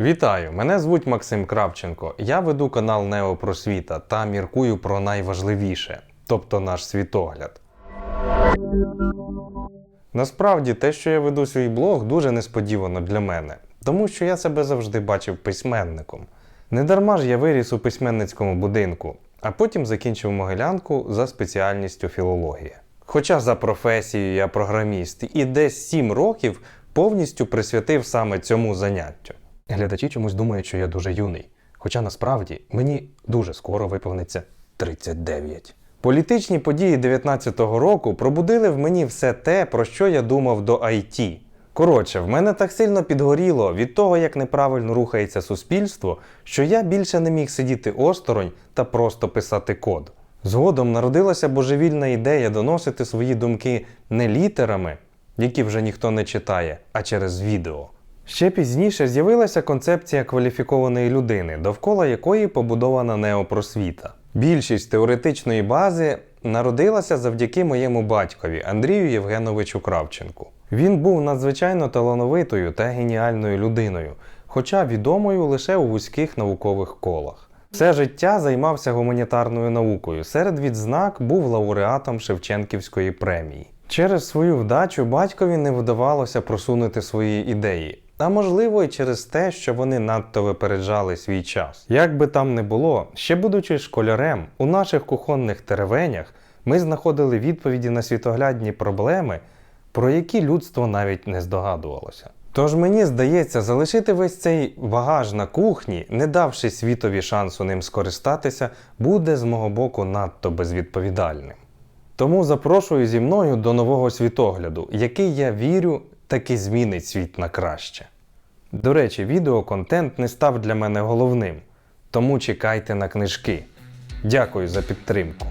Вітаю! Мене звуть Максим Кравченко. Я веду канал Неопросвіта та міркую про найважливіше, тобто наш світогляд. Насправді, те, що я веду свій блог, дуже несподівано для мене, тому що я себе завжди бачив письменником. Недарма ж я виріс у письменницькому будинку, а потім закінчив Могилянку за спеціальністю філологія. Хоча за професією я програміст і десь 7 років повністю присвятив саме цьому заняттю. Глядачі чомусь думають, що я дуже юний. Хоча насправді мені дуже скоро виповниться 39. Політичні події 19-го року пробудили в мені все те, про що я думав до IT. Коротше, в мене так сильно підгоріло від того, як неправильно рухається суспільство, що я більше не міг сидіти осторонь та просто писати код. Згодом народилася божевільна ідея доносити свої думки не літерами, які вже ніхто не читає, а через відео. Ще пізніше з'явилася концепція кваліфікованої людини, довкола якої побудована неопросвіта. Більшість теоретичної бази народилася завдяки моєму батькові Андрію Євгеновичу Кравченку. Він був надзвичайно талановитою та геніальною людиною, хоча відомою лише у вузьких наукових колах. Все життя займався гуманітарною наукою. Серед відзнак був лауреатом Шевченківської премії. Через свою вдачу батькові не вдавалося просунути свої ідеї, а можливо і через те, що вони надто випереджали свій час. Як би там не було, ще будучи школярем, у наших кухонних теревенях ми знаходили відповіді на світоглядні проблеми, про які людство навіть не здогадувалося. Тож мені здається, залишити весь цей багаж на кухні, не давши світові шансу ним скористатися, буде з мого боку надто безвідповідальним. Тому запрошую зі мною до нового світогляду, який я вірю, таки змінить світ на краще. До речі, відеоконтент не став для мене головним, тому чекайте на книжки. Дякую за підтримку.